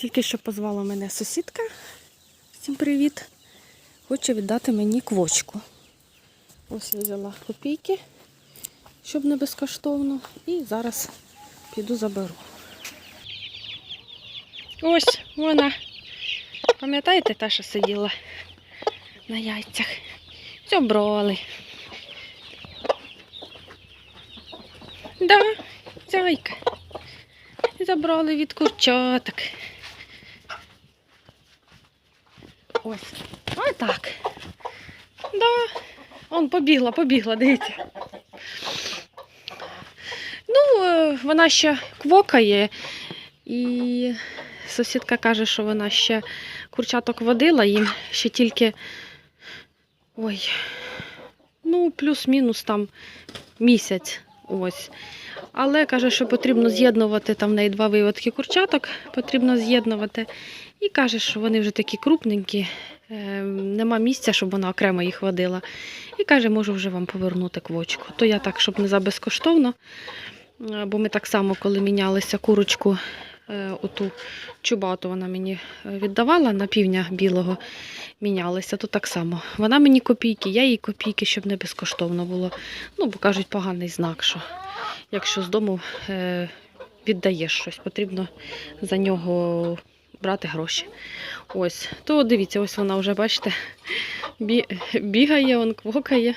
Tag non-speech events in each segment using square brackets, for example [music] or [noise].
Тільки що позвала мене сусідка. Всім привіт. Хоче віддати мені квочку. Ось я взяла копійки, щоб не безкоштовно. І зараз піду заберу. Ось вона. Пам'ятаєте та, що сиділа на яйцях? Зобрали. Да, зайка. Забрали від курчаток. Ось. Ось так. Да. Он побігла, побігла, дивіться. Ну, е, вона ще квокає. І сусідка каже, що вона ще курчаток водила, їм ще тільки. Ой. Ну, плюс-мінус там місяць. Ось. Але каже, що потрібно з'єднувати там в неї два виводки курчаток, потрібно з'єднувати. І каже, що вони вже такі крупненькі, е, нема місця, щоб вона окремо їх водила. І каже, можу вже вам повернути квочку. То я так, щоб не за безкоштовно. Е, Бо ми так само, коли мінялися курочку, оту чубату вона мені е, віддавала на півня білого мінялися, то так само. Вона мені копійки, я їй копійки, щоб не безкоштовно було. Ну, бо кажуть, поганий знак, що якщо з дому е, віддаєш щось, потрібно за нього брати гроші. Ось, то дивіться, ось вона вже, бачите, бі, бігає, он квокає.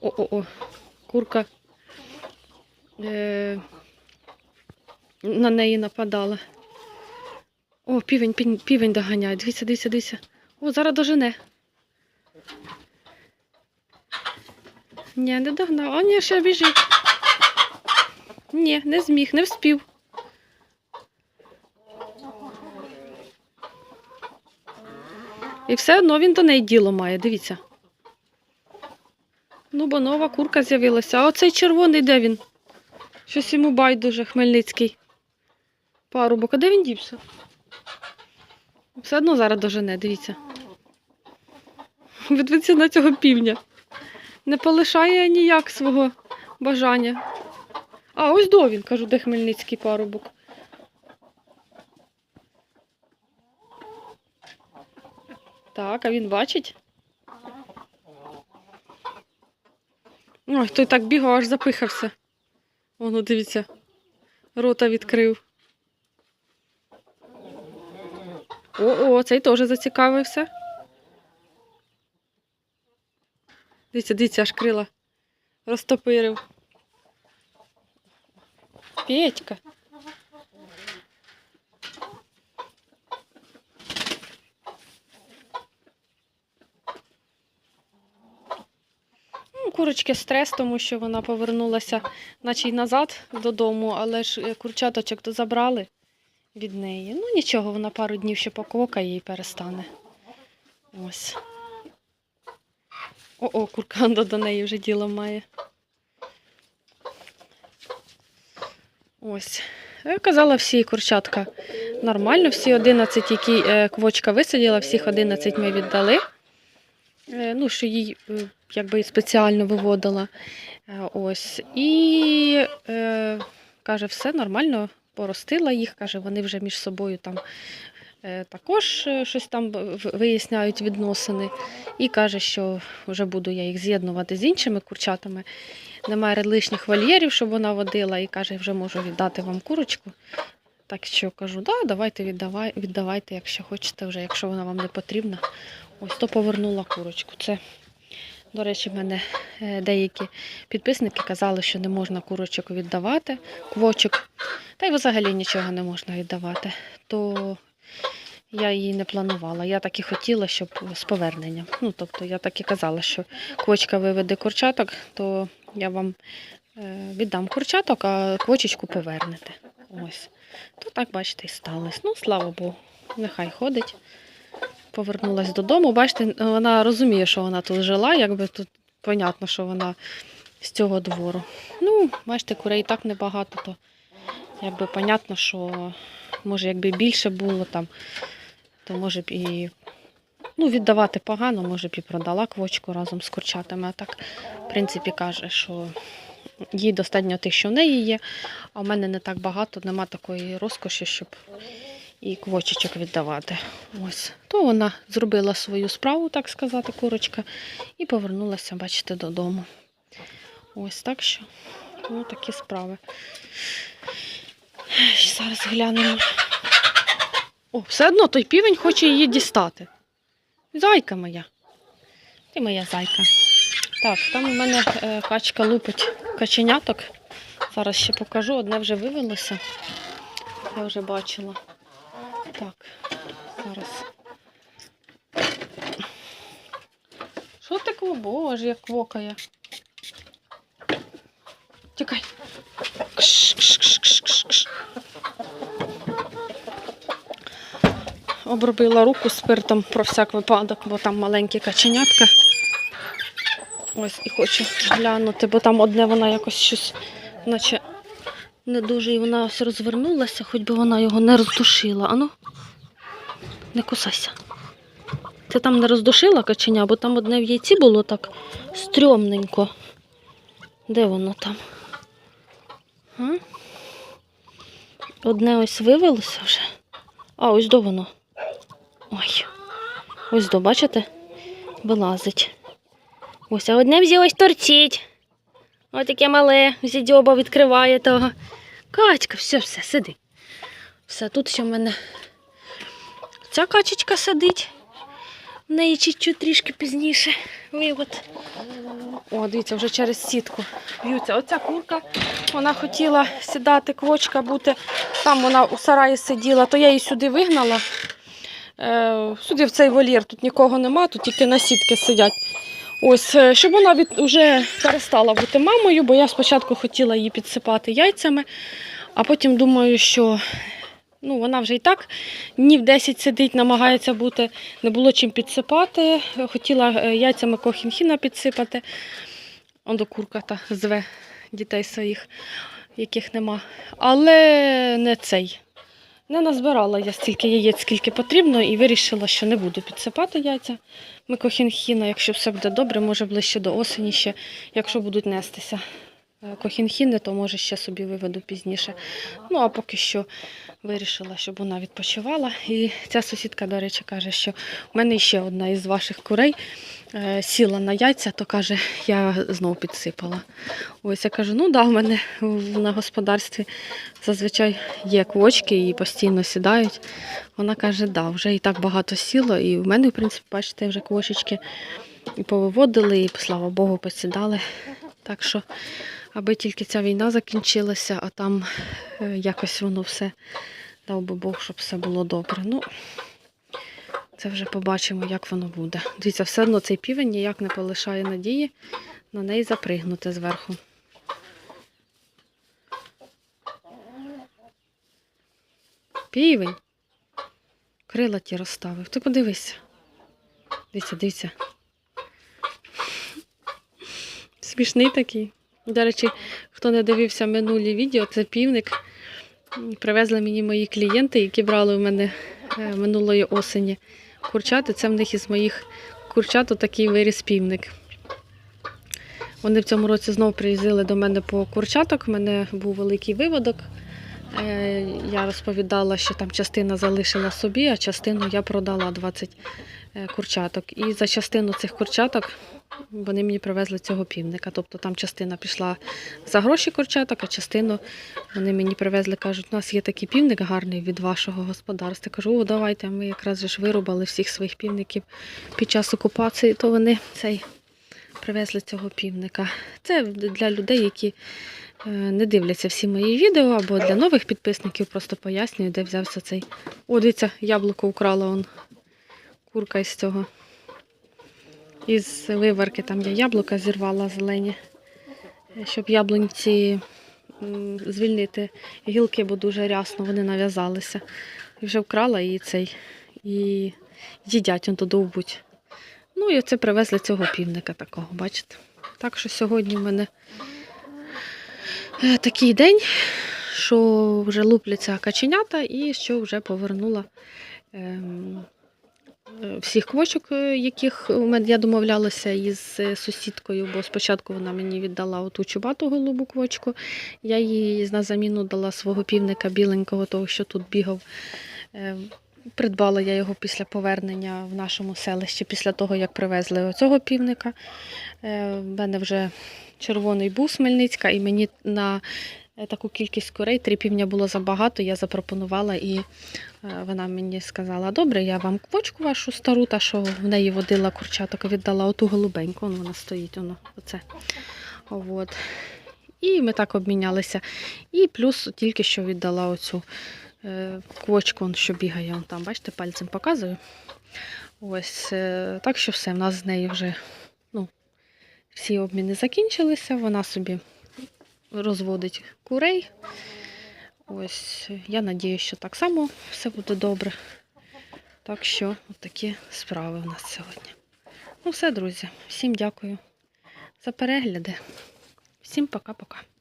О-о-о, курка е, на неї нападала. О, півень, півень, півень доганяє. Дивіться, дивіться, дивіться. О, зараз дожене. Ні, не догнав. О, ні, ще біжить. Ні, не зміг, не вспів. І все одно він до неї діло має, дивіться. Ну, бо нова курка з'явилася. А оцей червоний, де він? Щось йому байдуже, Хмельницький. Парубок, а де він дівся? Все одно зараз дожене, дивіться. Відвиться на цього півня. Не полишає ніяк свого бажання. А, ось до він, кажу, де Хмельницький парубок. Так, а він бачить? Ой, той так бігав, аж запихався. Воно, дивіться, рота відкрив. О-о, цей теж зацікавився. Дивіться, дивіться, аж крила розтопирив. Петька. Ну, Курочки стрес, тому що вона повернулася, наче й назад додому, але ж е, курчаточок то забрали від неї. Ну нічого, вона пару днів ще пококає і перестане. Ось. О-о, курка [laughs] до неї вже діло має. Ось. Я казала, всі курчатка нормально, всі 11, які е, квочка висадила, всіх 11 ми віддали. Е, ну, що їй е, якби спеціально виводила. Ось. І каже, все нормально, поростила їх, каже, вони вже між собою там е, також е, щось там виясняють відносини. І каже, що вже буду я їх з'єднувати з іншими курчатами. Немає лишніх вольєрів, щоб вона водила, і каже, вже можу віддати вам курочку. Так що кажу, да, давайте віддавай, віддавайте, якщо хочете, вже, якщо вона вам не потрібна. Ось то повернула курочку. Це, до речі, в мене е, деякі підписники казали, що не можна курочок віддавати, квочок, та й взагалі нічого не можна віддавати. То я її не планувала. Я так і хотіла, щоб з поверненням. Ну, тобто я так і казала, що квочка виведе курчаток, то я вам е, віддам курчаток, а квочечку повернете. Ось. То так, бачите, і сталося. Ну, слава Богу, нехай ходить. Повернулась додому. Бачите, вона розуміє, що вона тут жила, якби тут понятно, що вона з цього двору. Ну, бачите, курей так небагато, то якби понятно, що може, якби більше було там, то може б і ну, віддавати погано, може б і продала квочку разом з курчатами. А так, в принципі, каже, що їй достатньо тих, що в неї є, а в мене не так багато, нема такої розкоші, щоб і квочечок віддавати. Ось. То вона зробила свою справу, так сказати, курочка, і повернулася, бачите, додому. Ось так що. Ну, такі справи. Зараз глянемо. О, все одно той півень хоче її дістати. Зайка моя. Ти моя зайка. Так, там у мене е, качка лупить каченяток. Зараз ще покажу. Одне вже вивелося. Я вже бачила. Так, зараз. Що таке? Боже, як квокає. Тікай. Кш, кш, кш, кш, кш, кш. Обробила руку спиртом про всяк випадок, бо там маленькі каченятка. Ось і хочу глянути, бо там одне вона якось щось, наче не дуже, і вона ось розвернулася, хоч би вона його не роздушила. Ану, не кусайся. Ти там не роздушила каченя, бо там одне в яйці було так стрьомненько. Де воно там? А? Одне ось вивелося вже. А, ось до воно. Ой. Ось до, бачите? Вилазить. Ось, а одне взялось торчить. Ось таке мале, зідьоба відкриває того. Качка, все, все, сиди. Все, тут ще в мене ця качечка сидить. В неї чуть-чуть трішки пізніше. Вивод. О, дивіться, вже через сітку б'ються. Оця курка, вона хотіла сідати, квочка бути. Там вона у сараї сиділа, то я її сюди вигнала. Е, сюди в цей волір, тут нікого нема, тут тільки на сітки сидять. Ось, е, щоб вона від, вже перестала бути мамою, бо я спочатку хотіла її підсипати яйцями, а потім думаю, що ну, вона вже і так днів 10 сидить, намагається бути, не було чим підсипати. Хотіла е, яйцями кохінхіна підсипати. Он до курка та зве дітей своїх, яких нема. Але не цей. Не назбирала я стільки яєць, скільки потрібно, і вирішила, що не буду підсипати яйця микохінхіна. Якщо все буде добре, може ближче до осені ще, якщо будуть нестися е, кохінхіни, то може ще собі виведу пізніше. Ну а поки що вирішила, щоб вона відпочивала. І ця сусідка, до речі, каже, що в мене ще одна із ваших курей сіла на яйця, то каже, я знову підсипала. Ось я кажу, ну да, в мене на господарстві зазвичай є квочки і постійно сідають. Вона каже, да, вже і так багато сіло, і в мене, в принципі, бачите, вже квочечки і повиводили, і, слава Богу, посідали. Так що, аби тільки ця війна закінчилася, а там е, якось воно все, дав би Бог, щоб все було добре. Ну, це вже побачимо, як воно буде. Дивіться, все одно цей півень ніяк не полишає надії на неї запригнути зверху. Півень. Крила ті розставив. Ти подивися. Дивіться, дивіться. Смішний такий. До речі, хто не дивився минулі відео, це півник. Привезли мені мої клієнти, які брали у мене е, минулої осені курчати. Це в них із моїх курчат такий виріс півник. Вони в цьому році знову приїздили до мене по курчаток. У мене був великий виводок. Е, Я розповідала, що там частина залишила собі, а частину я продала 20 е, курчаток. І за частину цих курчаток вони мені привезли цього півника. Тобто там частина пішла за гроші курчаток, а частину вони мені привезли, кажуть, у нас є такий півник гарний від вашого господарства. Кажу, о, давайте, ми якраз ж вирубали всіх своїх півників під час окупації, то вони цей привезли цього півника. Це для людей, які е, не дивляться всі мої відео, або для нових підписників просто пояснюю, де взявся цей. О, дивіться, яблуко украла он. Курка із цього. Із виварки там я яблука зірвала зелені, щоб яблунці звільнити гілки, бо дуже рясно вони нав'язалися. І вже вкрала і цей. І їдять он то довбуть. Ну і оце привезли цього півника такого, бачите? Так що сьогодні в мене е, такий день, що вже лупляться каченята і що вже повернула ем, всіх квочок, е, яких у я домовлялася із е, сусідкою, бо спочатку вона мені віддала оту чубату голубу квочку. Я їй на заміну дала свого півника біленького, того, що тут бігав. Е, Придбала я його після повернення в нашому селищі, після того, як привезли оцього півника. В мене вже червоний був з Хмельницька, і мені на таку кількість курей три півня було забагато. Я запропонувала, і е, вона мені сказала: добре, я вам квочку вашу стару, та що в неї водила курчаток, віддала оту голубеньку, вон вона стоїть, воно, оце. От. І ми так обмінялися. І плюс тільки що віддала оцю е, квочку, що бігає, он там, бачите, пальцем показую. Ось, е, так що все, в нас з нею вже ну, всі обміни закінчилися. Вона собі розводить курей. Ось, я сподіваюся, що так само все буде добре. Так що, такі справи у нас сьогодні. Ну, все, друзі. Всім дякую за перегляди. Всім пока-пока.